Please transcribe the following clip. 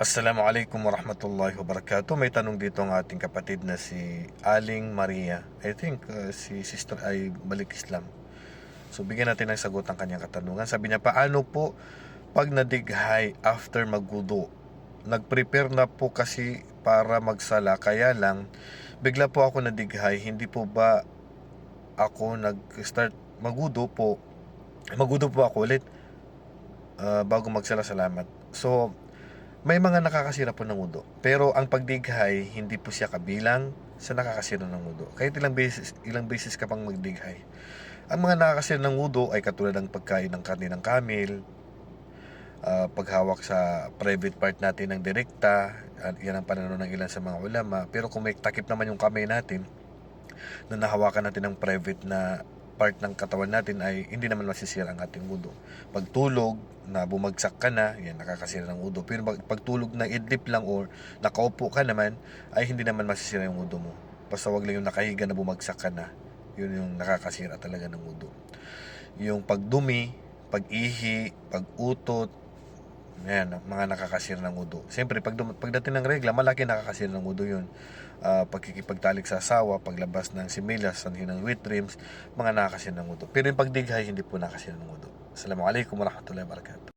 Assalamualaikum warahmatullahi wabarakatuh. May tanong dito ang ating kapatid na si Aling Maria. I think uh, si sister ay balik Islam. So bigyan natin ng sagot ang kanyang katanungan. Sabi niya, paano po pag nadighay after magudo? Nag-prepare na po kasi para magsala. Kaya lang, bigla po ako nadighay. Hindi po ba ako nag-start magudo po? Magudo po ako ulit uh, bago magsala salamat. So, may mga nakakasira po ng wudo. Pero ang pagdighay, hindi po siya kabilang sa nakakasira ng wudo. Kahit ilang beses, ilang beses ka pang magdighay. Ang mga nakakasira ng wudo ay katulad ng pagkain ng karne ng kamil, ah, paghawak sa private part natin ng direkta, yan ang pananaw ng ilan sa mga ulama. Pero kung may takip naman yung kamay natin, na nahawakan natin ng private na part ng katawan natin ay hindi naman masisira ang ating wudo. Pagtulog na bumagsak ka na, yan nakakasira ng wudo. Pero pag pagtulog na idlip lang or nakaupo ka naman, ay hindi naman masisira yung wudo mo. Basta wag lang yung nakahiga na bumagsak ka na. Yun yung nakakasira talaga ng wudo. Yung pagdumi, pag-ihi, pag-utot, yan, mga nakakasira ng wudo. Siyempre, pag, pagdating ng regla, malaki nakakasira ng wudo yun. Ah, pagkikipagtalik sa asawa, paglabas ng similas, sanhin ng wheat dreams, mga nakakasira ng wudo. Pero yung pagdighay, hindi po nakasira ng wudo. Assalamualaikum warahmatullahi wabarakatuh.